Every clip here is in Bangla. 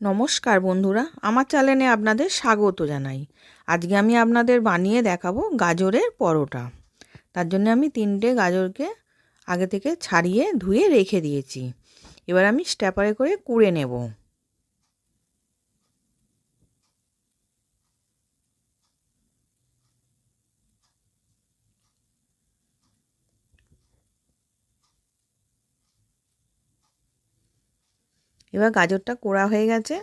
নমস্কার বন্ধুরা, আমার চ্যানেলে আপনাদের স্বাগত জানাই। আজকে আমি আপনাদের বানিয়ে দেখাবো গাজরের পরোটা। তার জন্য আমি তিনটে গাজরকে আগে থেকে ছাড়িয়ে ধুয়ে রেখে দিয়েছি। এবার আমি স্ট্যাপারে করে কুড়ে নেব। এবার গাজরটা কোড়া হয়ে গেছে।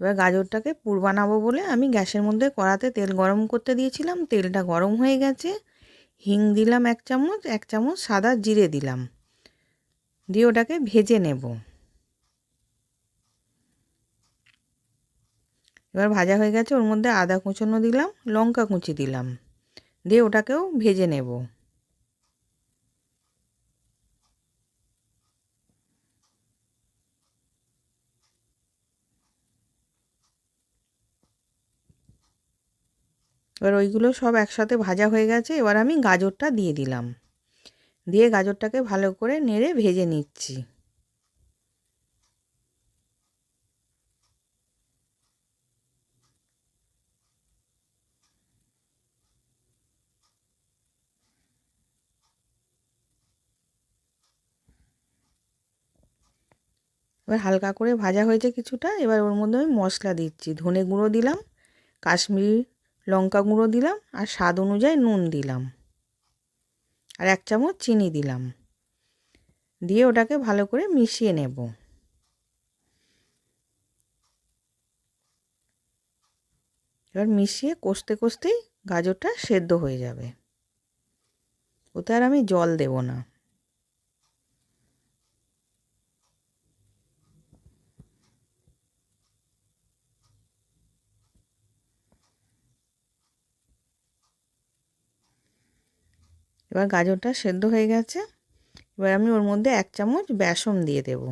এবার গাজরটাকে পুর বানাবো বলে আমি গ্যাসের মধ্যে কড়াতে তেল গরম করতে দিয়েছিলাম। তেলটা গরম হয়ে গেছে। হিং দিলাম এক চামচ এক চামচ সাদা জিরে দিলাম। দিয়ে ওটাকে ভেজে নেব। এবার ভাজা হয়ে গেছে, ওর মধ্যে আদা কুচনো দিলাম, লঙ্কা কুচি দিলাম। দিয়ে ওটাকেও ভেজে নেব। এবার ওইগুলো সব একসাথে ভাজা হয়ে গেছে, এবার আমি গাজরটা দিয়ে দিলাম। দিয়ে গাজরটাকে ভালো করে নেড়ে ভেজে নিচ্ছি। এবার হালকা করে ভাজা হয়েছে কিছুটা, এবার ওর মধ্যে আমি মশলা দিচ্ছি। ধনে গুঁড়ো দিলাম, কাশ্মীরি লঙ্কা গুঁড়ো দিলাম আর স্বাদ অনুযায়ী নুন দিলাম। আর এক চামচ চিনি দিলাম। দিয়ে ওটাকে ভালো করে মিশিয়ে নেব। এবার মিশিয়ে কষতে কষতেই গাজরটা সেদ্ধ হয়ে যাবে। ওতে আর আমি জল দেব না। এবার গাজরটা সেদ্ধ হয়ে গেছে। এবার আমি ওর মধ্যে এক চামচ বেসন দিয়ে দেব।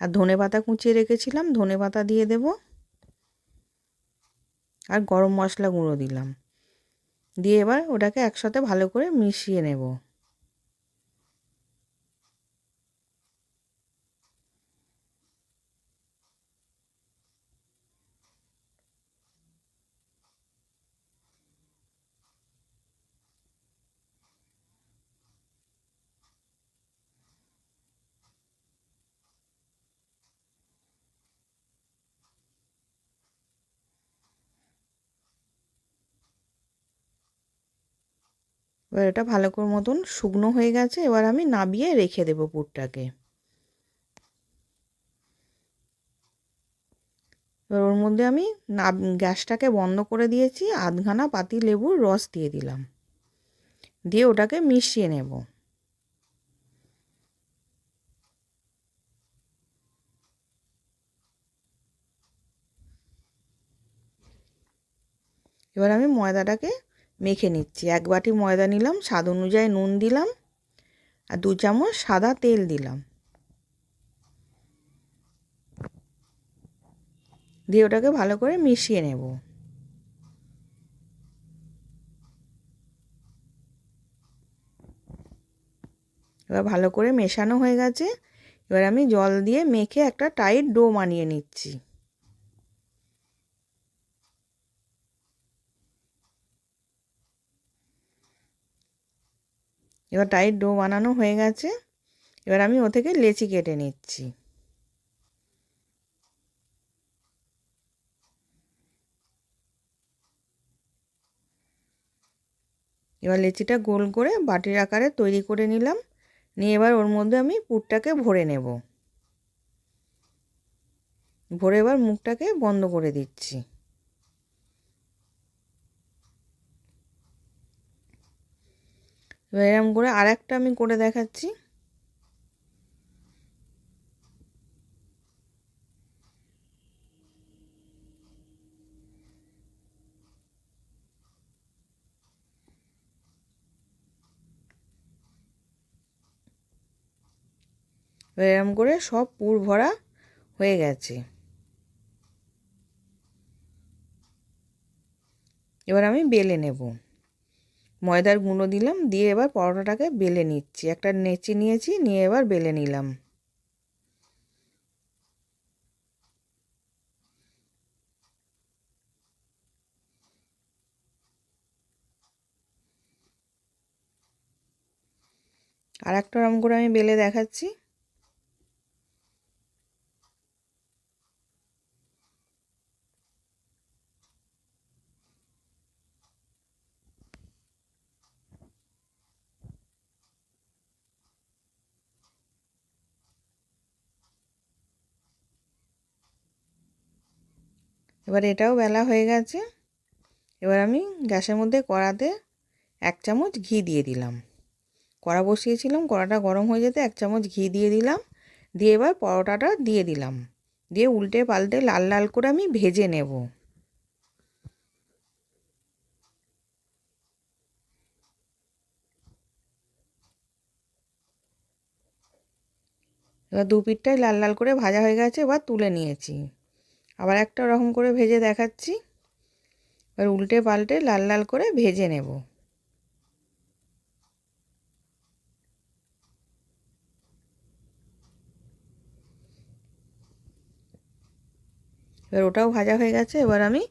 আর ধনে পাতা কুচিয়ে রেখেছিলাম, ধনে পাতা দিয়ে দেব। আর গরম মশলা গুঁড়ো দিলাম। দিয়ে এবার ওটাকে একসাথে ভালো করে মিশিয়ে নেব। এবার এটা ভালো করে মতন শুকনো হয়ে গেছে, এবার আমি নাবিয়ে রেখে দেবো পুরটাকে। এবার ওর মধ্যে আমি না গ্যাসটাকে বন্ধ করে দিয়েছি, আধখানা পাতি লেবুর রস দিয়ে দিলাম। দিয়ে ওটাকে মিশিয়ে নেব। এবার আমি ময়দাটাকে মেখে নিচ্ছি। এক বাটি ময়দা নিলাম, স্বাদ অনুযায়ী নুন দিলাম, আর দু চামচ সাদা তেল দিলাম। দিয়ে ওটাকে ভালো করে মিশিয়ে নেব। এবার ভালো করে মেশানো হয়ে গেছে। এবার আমি জল দিয়ে মেখে একটা টাইট ডো বানিয়ে নিচ্ছি। এবার টাইট ডো বানানো হয়ে গেছে। এবার আমি ও থেকে লেচি কেটে নিচ্ছি। এবার লেচিটা গোল করে বাটির আকারে তৈরি করে নিলাম। নিয়ে এবার ওর মধ্যে আমি পুরটাকে ভরে নেব। ভরে এবার মুখটাকে বন্ধ করে দিচ্ছি। এবার এরকম করে আর একটা আমি করে দেখাচ্ছি। এরকম করে সব পুর ভরা হয়ে গেছে। এবার আমি বেলে নেব। ময়দার গুঁড়ো দিলাম, দিয়ে এবার পরোটাটাকে বেলে নিচ্ছি। একটা নেচে নিয়েছি, নিয়ে এবার বেলে নিলাম। আর একটা রম করে আমি বেলে দেখাচ্ছি। এবার এটাও বেলা হয়ে গেছে। এবার আমি গ্যাসের মধ্যে কড়াতে এক চামচ ঘি দিয়ে দিলাম। কড়া বসিয়েছিলাম, কড়াটা গরম হয়ে যেতে এক চামচ ঘি দিয়ে দিলাম। দিয়ে এবার পরোটাটা দিয়ে দিলাম। দিয়ে উল্টে পাল্টে লাল লাল করে আমি ভেজে নেব। এবার দু পিঠটাই লাল লাল করে ভাজা হয়ে গেছে, এবার তুলে নিয়েছি। আবার একটা ওরকম করে ভেজে দেখাচ্ছি। এবার উল্টে পাল্টে লাল লাল করে ভেজে নেব। এবার ওটাও ভাজা হয়ে গেছে, এবার আমি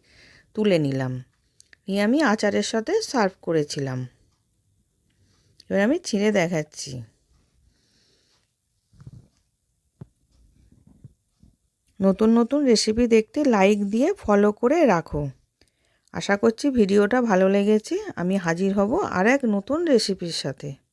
তুলে নিলাম। নিয়ে আমি আচারের সাথে সার্ভ করেছিলাম। এবার আমি ছিঁড়ে দেখাচ্ছি। নতুন নতুন রেসিপি দেখতে লাইক দিয়ে ফলো করে রাখো। আশা করছি ভিডিওটা ভালো লেগেছে। আমি হাজির হব আর এক নতুন রেসিপির সাথে।